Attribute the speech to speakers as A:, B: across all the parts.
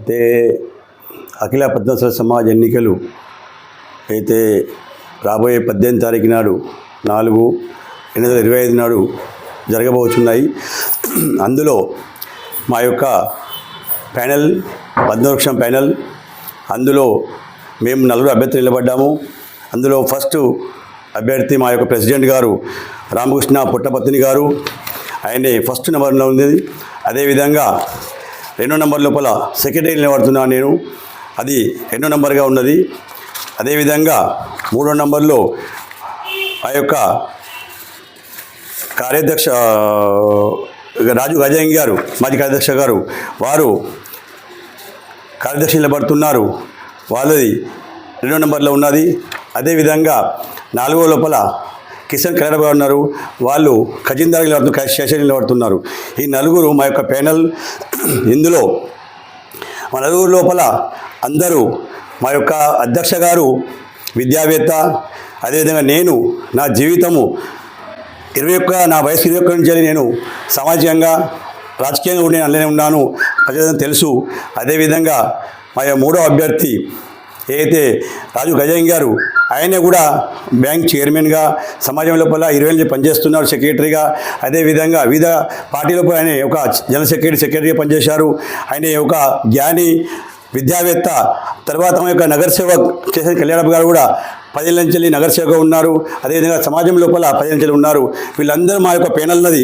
A: అయితే అఖిల పద్మశ్వర సమాజ్ ఎన్నికలు అయితే రాబోయే పద్దెనిమిది తారీఖు నాడు నాలుగు ఎనిమిది ఇరవై ఐదు నాడు జరగబోతున్నాయి అందులో మా యొక్క ప్యానెల్ పద్మవృక్షం ప్యానెల్ అందులో మేము నలుగురు అభ్యర్థులు నిలబడ్డాము. అందులో ఫస్ట్ అభ్యర్థి మా యొక్క ప్రెసిడెంట్ గారు రామకృష్ణ పుట్టపత్తిని గారు. ఆయనే ఫస్ట్ నెంబర్లో ఉంది అదేవిధంగా రెండో నెంబర్ లోపల సెక్రటరీ నిలబడుతున్నాను నేను. అది రెండో నెంబర్గా ఉన్నది. అదేవిధంగా మూడో నెంబర్లో ఆ యొక్క కార్యాధ్యక్ష రాజు గజయంగి గారు మాజీ కార్యదర్శ గారు వారు కార్యదర్శి నిలబడుతున్నారు. వాళ్ళది రెండో నెంబర్లో ఉన్నది. అదేవిధంగా నాలుగో లోపల కిషన్ కలెక్టర్ గారు ఉన్నారు. వాళ్ళు ఖజీందార్ నిలబడుతున్నారు శేషన్ నిలబడుతున్నారు ఈ నలుగురు మా యొక్క ప్యానల్ ఇందులో మా నలుగురు లోపల అందరూ మా యొక్క అధ్యక్ష గారు విద్యావేత్త అదేవిధంగా నేను నా జీవితము ఇరవై ఒక్క నా వయసు ఇరవై ఒక్క నుంచి నేను సామాజికంగా రాజకీయంగా కూడా నేను అందులోనే ఉన్నాను. ప్రజలకు తెలుసు. అదేవిధంగా మా యొక్క మూడో అభ్యర్థి ఏదైతే రాజు గజంగ్ గారు ఆయనే కూడా బ్యాంక్ చైర్మన్గా సమాజం లోపల ఇరవై నుంచి పనిచేస్తున్నారు సెక్రటరీగా. అదేవిధంగా వివిధ పార్టీలపై ఆయన ఒక జనరల్ సెక్రటరీ సెక్రటరీగా పనిచేశారు. ఆయన ఒక జ్ఞాని విద్యావేత్త తర్వాత మా యొక్క నగర సేవ చేసిన కళ్యాణ్ గారు కూడా పదేళ్ళ నుంచి వెళ్ళి నగర సేవగా ఉన్నారు. అదేవిధంగా సమాజం లోపల పదేళ్ళ నుంచి ఉన్నారు. వీళ్ళందరూ మా యొక్క పేనల్ నది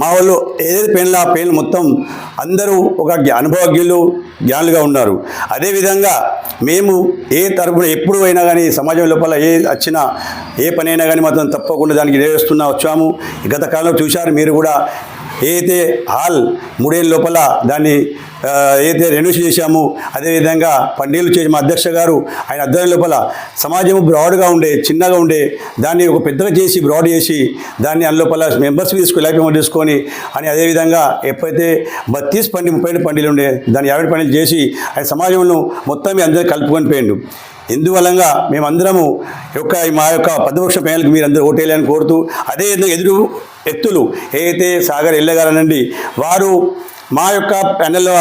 A: మా వాళ్ళు ఏదైతే పెయిన్లో ఆ పెయిన్ మొత్తం అందరూ ఒక అనుభవజ్ఞులు జ్ఞానులుగా ఉన్నారు. అదేవిధంగా మేము ఏ తరపున ఎప్పుడు అయినా కానీ సమాజం లోపల ఏ వచ్చినా ఏ పని అయినా కానీ మాత్రం తప్పకుండా దానికి నిర్వహిస్తున్నా వచ్చాము. గత కాలంలో చూశారు మీరు కూడా ఏదైతే హాల్ మూడేళ్ళ లోపల దాన్ని ఏదైతే రెన్యూషన్ చేశాము అదేవిధంగా పన్నీళ్ళు చేసి మా అధ్యక్ష గారు ఆయన అధ్యయనం లోపల సమాజం బ్రాడ్గా ఉండే చిన్నగా ఉండే దాన్ని ఒక పెద్దగా చేసి బ్రాడ్ చేసి దాన్ని అందులోపల మెంబర్స్ తీసుకుని లైఫ్ మెంబర్ తీసుకొని అని అదేవిధంగా ఎప్పుడైతే బత్తీస్ పండి ముప్పై ఏడు పండిలు ఉండే దాన్ని యాభై పండిలు చేసి ఆయన సమాజంలో మొత్తం మీ అందరూ కలుపుకొని పోయిండు. ఇందువలంగా మేమందరము యొక్క మా యొక్క పద్మపక్ష ప్యానల్కి మీరు అందరూ ఓటేయాలని కోరుతూ అదేవిధంగా ఎదురు వ్యక్తులు ఏదైతే సాగర్ ఎల్లగారనండి వారు మా యొక్క ప్యానెల్లో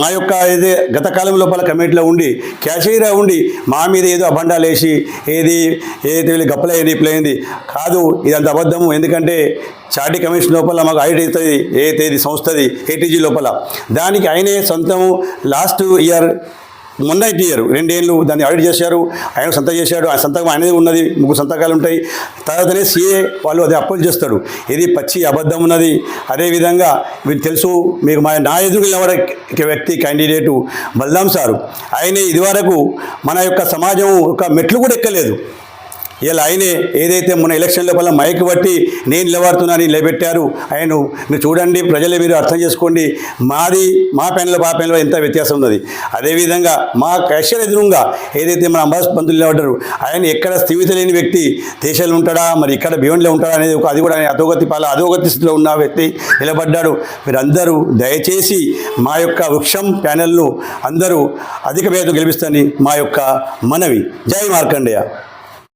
A: మా యొక్క ఏదే గత కాలం లోపల కమిటీలో ఉండి క్యాషియర్గా ఉండి మా మీద ఏదో అబండాలు వేసి ఏది ఏదైతే వీళ్ళు గప్పలైంది ఇప్పులైంది కాదు ఇదంతా అబద్ధము. ఎందుకంటే చార్టీ కమిషన్ లోపల మాకు ఐడి అవుతుంది ఏదైతే ఇది సంస్థది ఏటీజీ లోపల. దానికి ఆయనే సొంతము. లాస్ట్ ఇయర్ మొన్న ఇయర్ రెండేళ్ళు దాన్ని ఆడిట్ చేశారు. ఆయన సంతకం చేశాడు. ఆయన సంతకం అనేది ఉన్నది. ముగ్గురు సంతకాలు ఉంటాయి. తర్వాతనే సీఏ వాళ్ళు అది అప్పులు చేస్తాడు. ఇది పచ్చి అబద్ధం ఉన్నది. అదేవిధంగా మీకు తెలుసు మీకు మా నా ఎదురు నిలబడే వ్యక్తి క్యాండిడేటు బల్దాం సారు. ఆయన ఇదివరకు మన యొక్క సమాజం ఒక మెట్లు కూడా ఎక్కలేదు. ఇలా ఆయనే ఏదైతే మన ఎలక్షన్ లోపల మైక్ బట్టి నేను నిలబడుతున్నానని నిలబెట్టారు. ఆయన మీరు చూడండి ప్రజలే మీరు అర్థం చేసుకోండి. మాది మా పెన్లో మా పెన్లో ఎంత వ్యత్యాసం ఉన్నది. అదేవిధంగా మా క్యాషియర్ ఎదురుగా ఏదైతే మన అంబాస్ పంతులు నిలబడ్డారు ఆయన ఎక్కడ స్థిమిత లేని వ్యక్తి దేశంలో ఉంటాడా మరి ఇక్కడ బియోండ్లో ఉంటాడా అనేది ఒక అది కూడా ఆయన అధోగతి పాల అధోగతి స్థితిలో ఉన్న వ్యక్తి నిలబడ్డాడు. మీరందరూ దయచేసి మా యొక్క వృక్షం ప్యానెల్ను అందరూ అధిక భేదం గెలిపిస్తారని మా యొక్క మనవి. జై మార్కండేయ.